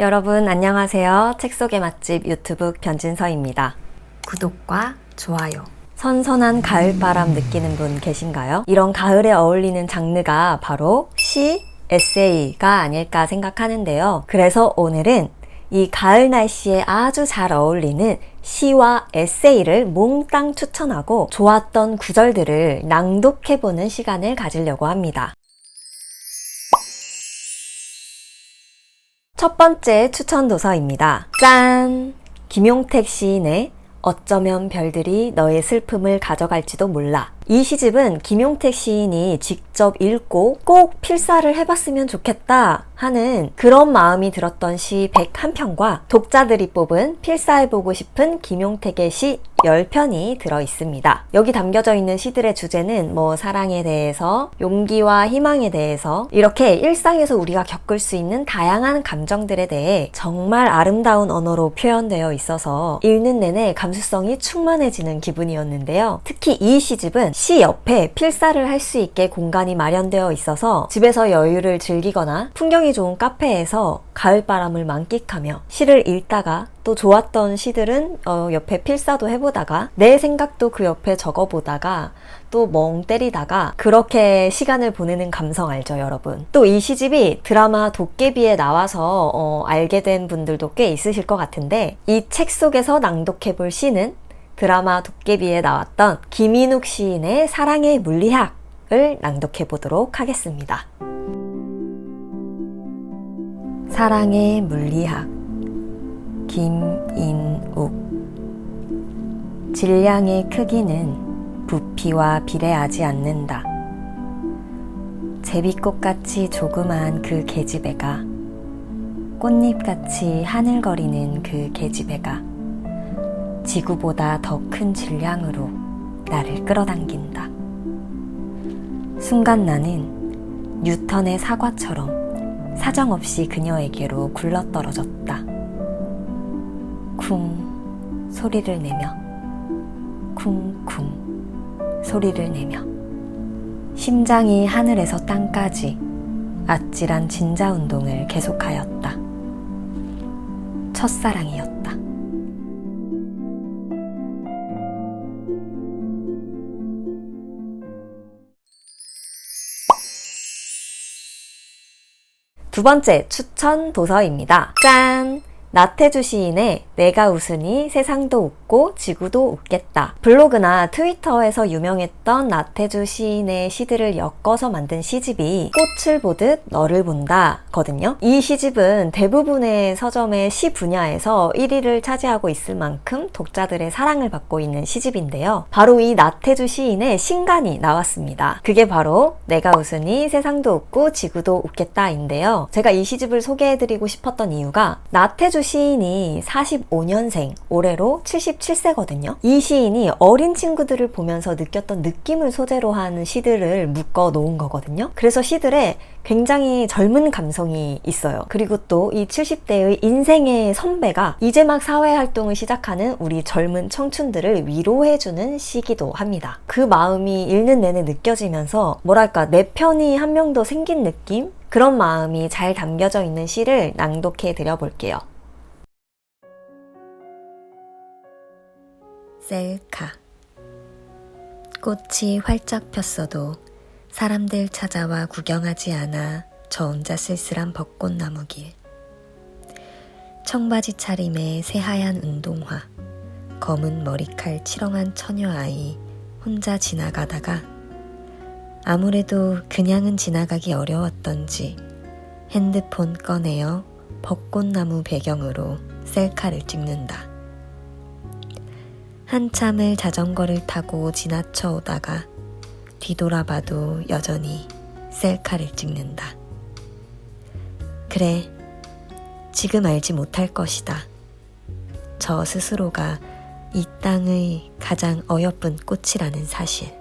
여러분 안녕하세요. 책 속의 맛집 유튜브 변진서입니다. 구독과 좋아요. 선선한 가을바람 느끼는 분 계신가요? 이런 가을에 어울리는 장르가 바로 시, 에세이가 아닐까 생각하는데요. 그래서 오늘은 이 가을 날씨에 아주 잘 어울리는 시와 에세이를 몽땅 추천하고 좋았던 구절들을 낭독해보는 시간을 가지려고 합니다. 첫 번째 추천 도서입니다. 짠! 김용택 시인의 어쩌면 별들이 너의 슬픔을 가져갈지도 몰라. 이 시집은 김용택 시인이 직접 읽고 꼭 필사를 해봤으면 좋겠다 하는 그런 마음이 들었던 시 101편과 독자들이 뽑은 필사해보고 싶은 김용택의 시 10편이 들어 있습니다. 여기 담겨져 있는 시들의 주제는 뭐 사랑에 대해서, 용기와 희망에 대해서 이렇게 일상에서 우리가 겪을 수 있는 다양한 감정들에 대해 정말 아름다운 언어로 표현되어 있어서 읽는 내내 감수성이 충만해지는 기분이었는데요. 특히 이 시집은 시 옆에 필사를 할 수 있게 공간이 마련되어 있어서 집에서 여유를 즐기거나 풍경이 좋은 카페에서 가을바람을 만끽하며 시를 읽다가 또 좋았던 시들은 어, 옆에 필사도 해보다가 내 생각도 그 옆에 적어보다가 또 멍 때리다가 그렇게 시간을 보내는 감성 알죠 여러분? 또 이 시집이 드라마 도깨비에 나와서 어, 알게 된 분들도 꽤 있으실 것 같은데 이 책 속에서 낭독해볼 시는 드라마 도깨비에 나왔던 김인욱 시인의 사랑의 물리학을 낭독해 보도록 하겠습니다. 사랑의 물리학 김인욱 질량의 크기는 부피와 비례하지 않는다. 제비꽃같이 조그마한 그 계집애가 꽃잎같이 하늘거리는 그 계집애가 지구보다 더 큰 질량으로 나를 끌어당긴다. 순간 나는 뉴턴의 사과처럼 사정없이 그녀에게로 굴러떨어졌다. 쿵 소리를 내며 쿵쿵 소리를 내며 심장이 하늘에서 땅까지 아찔한 진자 운동을 계속하였다. 첫사랑이었다. 두 번째 추천 도서입니다. 짠! 나태주 시인의 내가 웃으니 세상도 웃고 지구도 웃겠다. 블로그나 트위터에서 유명했던 나태주 시인의 시들을 엮어서 만든 시집이 꽃을 보듯 너를 본다 거든요. 이 시집은 대부분의 서점의 시 분야에서 1위를 차지하고 있을 만큼 독자들의 사랑을 받고 있는 시집인데요. 바로 이 나태주 시인의 신간이 나왔습니다. 그게 바로 내가 웃으니 세상도 웃고 지구도 웃겠다인데요. 제가 이 시집을 소개해드리고 싶었던 이유가 나태주 시인이 45년생, 올해로 77세거든요. 이 시인이 어린 친구들을 보면서 느꼈던 느낌을 소재로 한 시들을 묶어 놓은 거거든요. 그래서 시들에 굉장히 젊은 감성이 있어요. 그리고 또 이 70대의 인생의 선배가 이제 막 사회 활동을 시작하는 우리 젊은 청춘들을 위로해주는 시기도 합니다. 그 마음이 읽는 내내 느껴지면서 뭐랄까 내 편이 한 명 더 생긴 느낌? 그런 마음이 잘 담겨져 있는 시를 낭독해 드려 볼게요. 셀카 꽃이 활짝 폈어도 사람들 찾아와 구경하지 않아 저 혼자 쓸쓸한 벚꽃나무 길 청바지 차림에 새하얀 운동화 검은 머리칼 치렁한 처녀 아이 혼자 지나가다가 아무래도 그냥은 지나가기 어려웠던지 핸드폰 꺼내어 벚꽃나무 배경으로 셀카를 찍는다. 한참을 자전거를 타고 지나쳐 오다가 뒤돌아봐도 여전히 셀카를 찍는다. 그래, 지금 알지 못할 것이다. 저 스스로가 이 땅의 가장 어여쁜 꽃이라는 사실.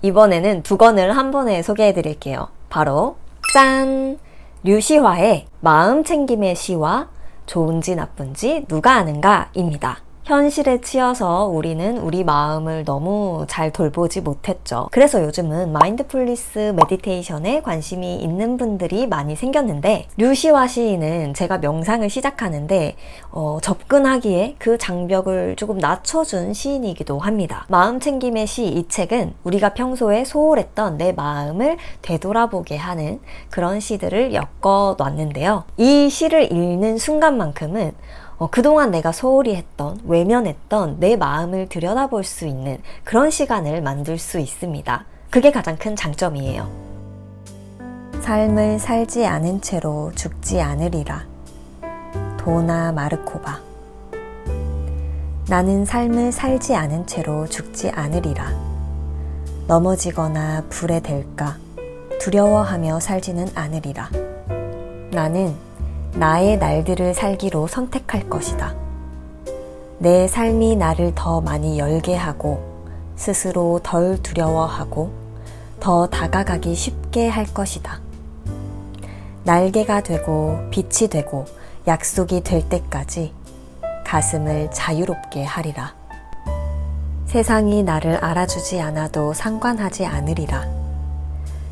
이번에는 두 권을 한 번에 소개해 드릴게요. 바로, 짠! 류시화의 마음 챙김의 시와 좋은지 나쁜지 누가 아는가입니다. 현실에 치여서 우리는 우리 마음을 너무 잘 돌보지 못했죠. 그래서 요즘은 마인드풀리스 메디테이션에 관심이 있는 분들이 많이 생겼는데 류시와 시인은 제가 명상을 시작하는데 어, 접근하기에 그 장벽을 조금 낮춰준 시인이기도 합니다. 마음 챙김의 시 이 책은 우리가 평소에 소홀했던 내 마음을 되돌아보게 하는 그런 시들을 엮어 놨는데요. 이 시를 읽는 순간만큼은 어, 그동안 내가 소홀히 했던, 외면했던 내 마음을 들여다볼 수 있는 그런 시간을 만들 수 있습니다. 그게 가장 큰 장점이에요. 삶을 살지 않은 채로 죽지 않으리라. 도나 마르코바. 나는 삶을 살지 않은 채로 죽지 않으리라. 넘어지거나 불에 댈까 두려워하며 살지는 않으리라. 나는 나의 날들을 살기로 선택할 것이다. 내 삶이 나를 더 많이 열게 하고 스스로 덜 두려워하고 더 다가가기 쉽게 할 것이다. 날개가 되고 빛이 되고 약속이 될 때까지 가슴을 자유롭게 하리라. 세상이 나를 알아주지 않아도 상관하지 않으리라.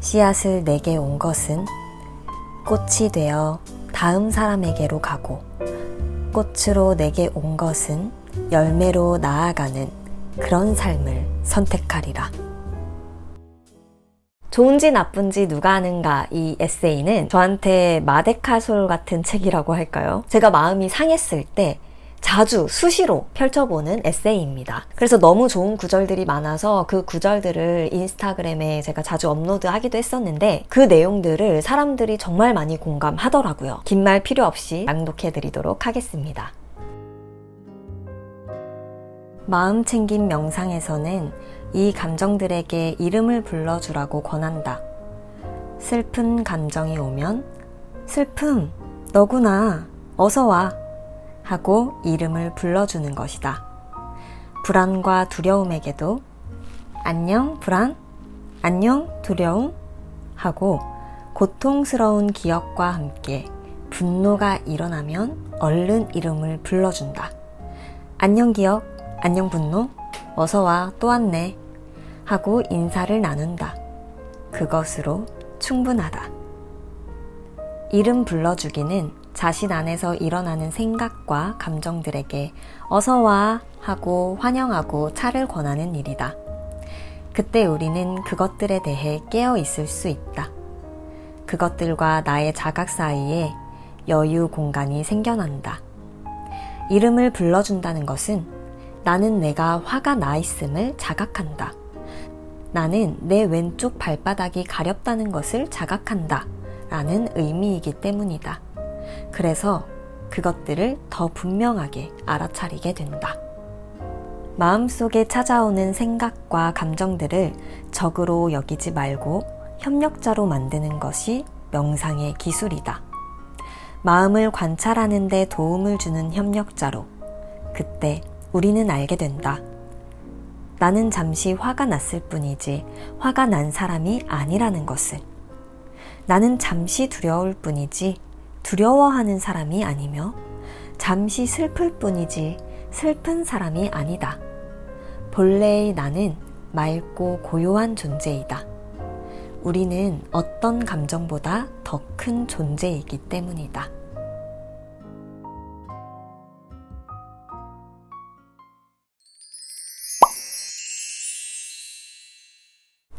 씨앗을 내게 온 것은 꽃이 되어 다음 사람에게로 가고 꽃으로 내게 온 것은 열매로 나아가는 그런 삶을 선택하리라. 좋은지 나쁜지 누가 아는가 이 에세이는 저한테 마데카솔 같은 책이라고 할까요? 제가 마음이 상했을 때 자주 수시로 펼쳐보는 에세이입니다. 그래서 너무 좋은 구절들이 많아서 그 구절들을 인스타그램에 제가 자주 업로드하기도 했었는데 그 내용들을 사람들이 정말 많이 공감하더라고요. 긴 말 필요 없이 낭독해드리도록 하겠습니다. 마음 챙김 명상에서는 이 감정들에게 이름을 불러주라고 권한다. 슬픈 감정이 오면 슬픔, 너구나, 어서 와. 하고 이름을 불러주는 것이다. 불안과 두려움에게도 안녕, 불안, 안녕, 두려움 하고 고통스러운 기억과 함께 분노가 일어나면 얼른 이름을 불러준다. 안녕, 기억, 안녕, 분노, 어서와, 또 왔네 하고 인사를 나눈다. 그것으로 충분하다. 이름 불러주기는 자신 안에서 일어나는 생각과 감정들에게 어서와 하고 환영하고 차를 권하는 일이다. 그때 우리는 그것들에 대해 깨어 있을 수 있다. 그것들과 나의 자각 사이에 여유 공간이 생겨난다. 이름을 불러준다는 것은 나는 내가 화가 나 있음을 자각한다. 나는 내 왼쪽 발바닥이 가렵다는 것을 자각한다. 라는 의미이기 때문이다. 그래서 그것들을 더 분명하게 알아차리게 된다. 마음속에 찾아오는 생각과 감정들을 적으로 여기지 말고 협력자로 만드는 것이 명상의 기술이다. 마음을 관찰하는 데 도움을 주는 협력자로 그때 우리는 알게 된다. 나는 잠시 화가 났을 뿐이지 화가 난 사람이 아니라는 것을. 나는 잠시 두려울 뿐이지 두려워하는 사람이 아니며 잠시 슬플 뿐이지 슬픈 사람이 아니다. 본래의 나는 맑고 고요한 존재이다. 우리는 어떤 감정보다 더 큰 존재이기 때문이다.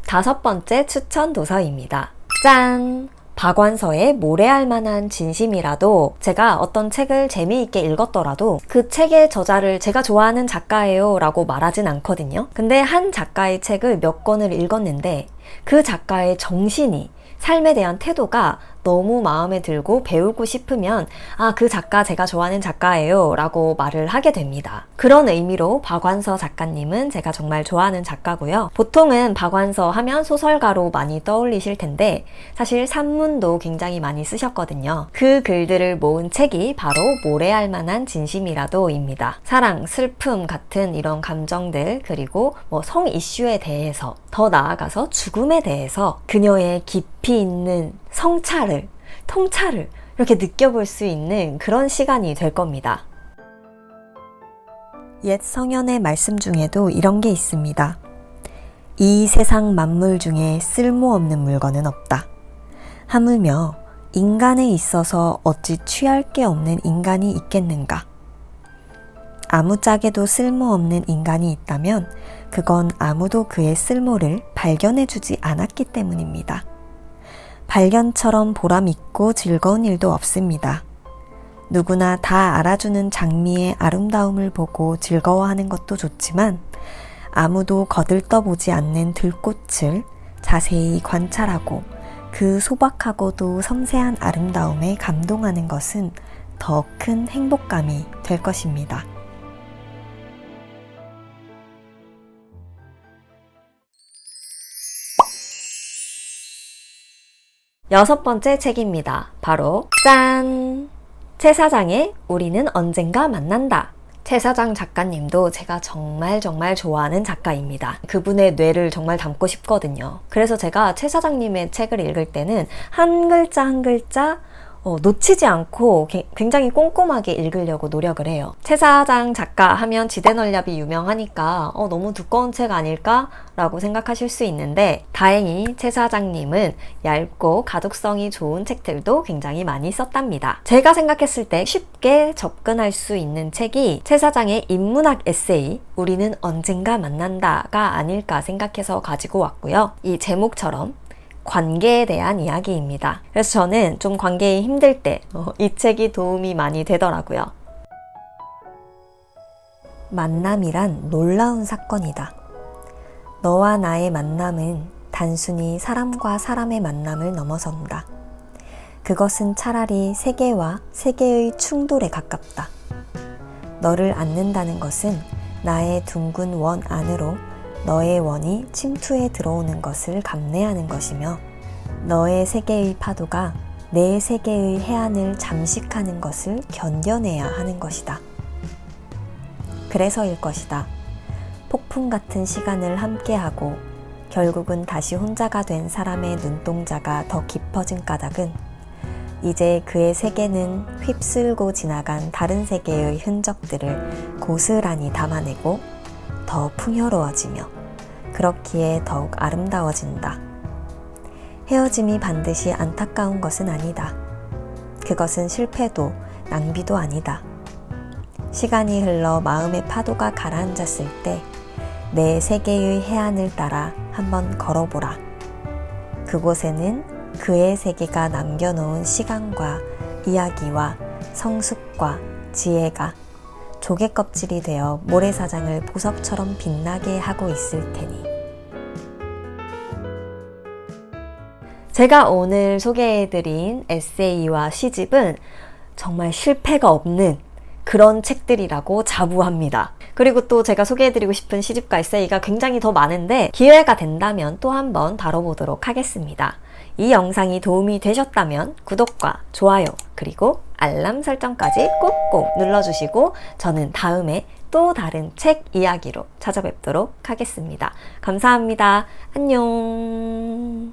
다섯 번째 추천 도서입니다. 짠! 박완서의 모래알 만한 진심이라도 제가 어떤 책을 재미있게 읽었더라도 그 책의 저자를 제가 좋아하는 작가예요 라고 말하진 않거든요. 근데 한 작가의 책을 몇 권을 읽었는데 그 작가의 정신이 삶에 대한 태도가 너무 마음에 들고 배우고 싶으면 아, 그 작가 제가 좋아하는 작가예요 라고 말을 하게 됩니다. 그런 의미로 박완서 작가님은 제가 정말 좋아하는 작가고요. 보통은 박완서 하면 소설가로 많이 떠올리실 텐데 사실 산문도 굉장히 많이 쓰셨거든요. 그 글들을 모은 책이 바로 모래알 만한 진심이라도입니다. 사랑, 슬픔 같은 이런 감정들 그리고 뭐 성 이슈에 대해서 더 나아가서 죽음에 대해서 그녀의 깊 이 있는 성찰을, 통찰을 이렇게 느껴볼 수 있는 그런 시간이 될 겁니다. 옛 성현의 말씀 중에도 이런 게 있습니다. 이 세상 만물 중에 쓸모없는 물건은 없다. 하물며 인간에 있어서 어찌 취할 게 없는 인간이 있겠는가? 아무짝에도 쓸모없는 인간이 있다면 그건 아무도 그의 쓸모를 발견해주지 않았기 때문입니다. 발견처럼 보람있고 즐거운 일도 없습니다. 누구나 다 알아주는 장미의 아름다움을 보고 즐거워하는 것도 좋지만 아무도 거들떠보지 않는 들꽃을 자세히 관찰하고 그 소박하고도 섬세한 아름다움에 감동하는 것은 더 큰 행복감이 될 것입니다. 여섯 번째 책입니다. 바로 짠! 최 사장의 우리는 언젠가 만난다. 최 사장 작가님도 제가 정말 정말 좋아하는 작가입니다. 그분의 뇌를 정말 담고 싶거든요. 그래서 제가 최 사장님의 책을 읽을 때는 한 글자 한 글자 어, 놓치지 않고 게- 굉장히 꼼꼼하게 읽으려고 노력을 해요. 최 사장 작가 하면 지대널렵이 유명하니까 어, 너무 두꺼운 책 아닐까라고 생각하실 수 있는데 다행히 최 사장님은 얇고 가독성이 좋은 책들도 굉장히 많이 썼답니다. 제가 생각했을 때 쉽게 접근할 수 있는 책이 최 사장의 인문학 에세이 우리는 언젠가 만난다가 아닐까 생각해서 가지고 왔고요. 이 제목처럼 관계에 대한 이야기입니다. 그래서 저는 좀 관계에 힘들 때 이 책이 도움이 많이 되더라고요. 만남이란 놀라운 사건이다. 너와 나의 만남은 단순히 사람과 사람의 만남을 넘어선다. 그것은 차라리 세계와 세계의 충돌에 가깝다. 너를 안는다는 것은 나의 둥근 원 안으로 너의 원이 침투해 들어오는 것을 감내하는 것이며 너의 세계의 파도가 내 세계의 해안을 잠식하는 것을 견뎌내야 하는 것이다. 그래서일 것이다. 폭풍 같은 시간을 함께하고 결국은 다시 혼자가 된 사람의 눈동자가 더 깊어진 까닭은 이제 그의 세계는 휩쓸고 지나간 다른 세계의 흔적들을 고스란히 담아내고 더 풍요로워지며 그렇기에 더욱 아름다워진다. 헤어짐이 반드시 안타까운 것은 아니다. 그것은 실패도 낭비도 아니다. 시간이 흘러 마음의 파도가 가라앉았을 때 내 세계의 해안을 따라 한번 걸어보라. 그곳에는 그의 세계가 남겨놓은 시간과 이야기와 성숙과 지혜가 조개 껍질이 되어 모래사장을 보석처럼 빛나게 하고 있을 테니. 제가 오늘 소개해드린 에세이와 시집은 정말 실패가 없는 그런 책들이라고 자부합니다. 그리고 또 제가 소개해드리고 싶은 시집과 에세이가 굉장히 더 많은데 기회가 된다면 또 한번 다뤄보도록 하겠습니다. 이 영상이 도움이 되셨다면 구독과 좋아요 그리고 알람 설정까지 꼭꼭 눌러주시고 저는 다음에 또 다른 책 이야기로 찾아뵙도록 하겠습니다. 감사합니다. 안녕.